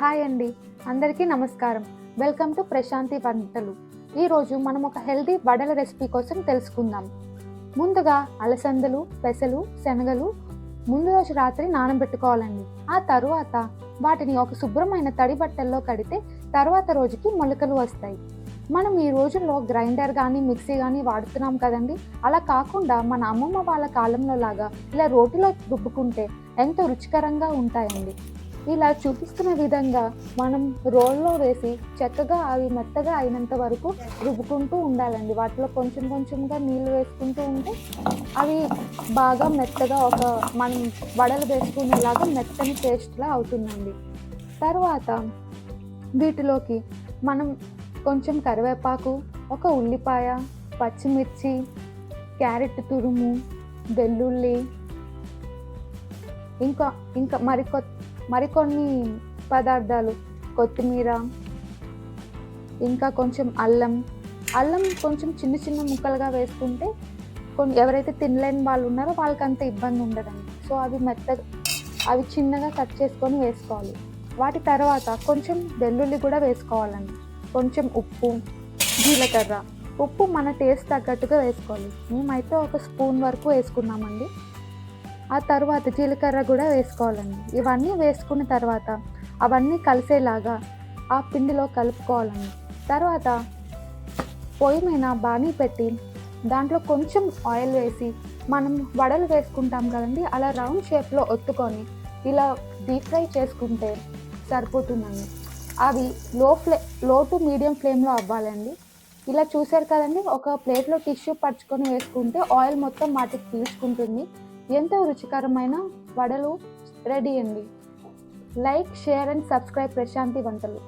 Hi అండి. అందరికీ నమస్కారం. వెల్కమ్ టు ప్రశాంతి వంటలు. ఈరోజు మనం ఒక హెల్దీ వడల రెసిపీ కోసం తెలుసుకుందాం. ముందుగా అలసందలు పెసలు శనగలు ముందు రోజు రాత్రి నానబెట్టుకోవాలండి. ఆ తరువాత వాటిని ఒక శుభ్రమైన తడి బట్టల్లో కడితే తర్వాత రోజుకి మొలకలు వస్తాయి. మనం ఈ రోజుల్లో గ్రైండర్ కానీ మిక్సీ కానీ వాడుతున్నాం కదండి. అలా కాకుండా మన అమ్మమ్మ వాళ్ళ కాలంలో లాగా ఇలా రోటిలో రుబ్బుకుంటే ఎంతో రుచికరంగా ఉంటాయండి. ఇలా చూపిస్తున్న విధంగా మనం రోల్లో వేసి చక్కగా అవి మెత్తగా అయినంత వరకు రుబ్బుకుంటూ ఉండాలండి. వాటిలో కొంచెం కొంచెంగా నీళ్ళు వేసుకుంటూ ఉంటే అవి బాగా మెత్తగా ఒక మనం వడలు వేసుకునేలాగా మెత్తని పేస్ట్లా అవుతుందండి. తర్వాత వీటిలోకి మనం కొంచెం కరివేపాకు ఒక ఉల్లిపాయ పచ్చిమిర్చి క్యారెట్ తురుము వెల్లుల్లి ఇంకా ఇంకా మరికొ మరికొన్ని పదార్థాలు కొత్తిమీర ఇంకా కొంచెం అల్లం. అల్లం కొంచెం చిన్న చిన్న ముక్కలుగా వేసుకుంటే కొన్ని ఎవరైతే తినలేని వాళ్ళు ఉన్నారో వాళ్ళకి అంత ఇబ్బంది ఉండదండి. సో అవి మెత్తగా అవి చిన్నగా కట్ చేసుకొని వేసుకోవాలి. వాటి తర్వాత కొంచెం వెల్లుల్లి కూడా వేసుకోవాలండి. కొంచెం ఉప్పు జీలకర్ర. ఉప్పు మన టేస్ట్ తగ్గట్టుగా వేసుకోవాలి. మేమైతే ఒక స్పూన్ వరకు వేసుకున్నామండి. ఆ తర్వాత జీలకర్ర కూడా వేసుకోవాలండి. ఇవన్నీ వేసుకున్న తర్వాత అవన్నీ కలిసేలాగా ఆ పిండిలో కలుపుకోవాలండి. తర్వాత పొయ్యి మీద బాణీ పెట్టి దాంట్లో కొంచెం ఆయిల్ వేసి మనం వడలు వేసుకుంటాం కదండి అలా రౌండ్ షేప్లో ఒత్తుకొని ఇలా డీప్ ఫ్రై చేసుకుంటే సరిపోతుందండి. అవి లో ఫ్లే లో టు మీడియం ఫ్లేమ్లో అవ్వాలండి. ఇలా చూసారు కదండి ఒక ప్లేట్లో టిష్యూ పరుచుకొని వేసుకుంటే ఆయిల్ మొత్తం వాటికి పీల్చుకుంటుంది. ఎంతో రుచికరమైన వడలు రెడీ అండి. Like share and subscribe Prashanti వంటలు.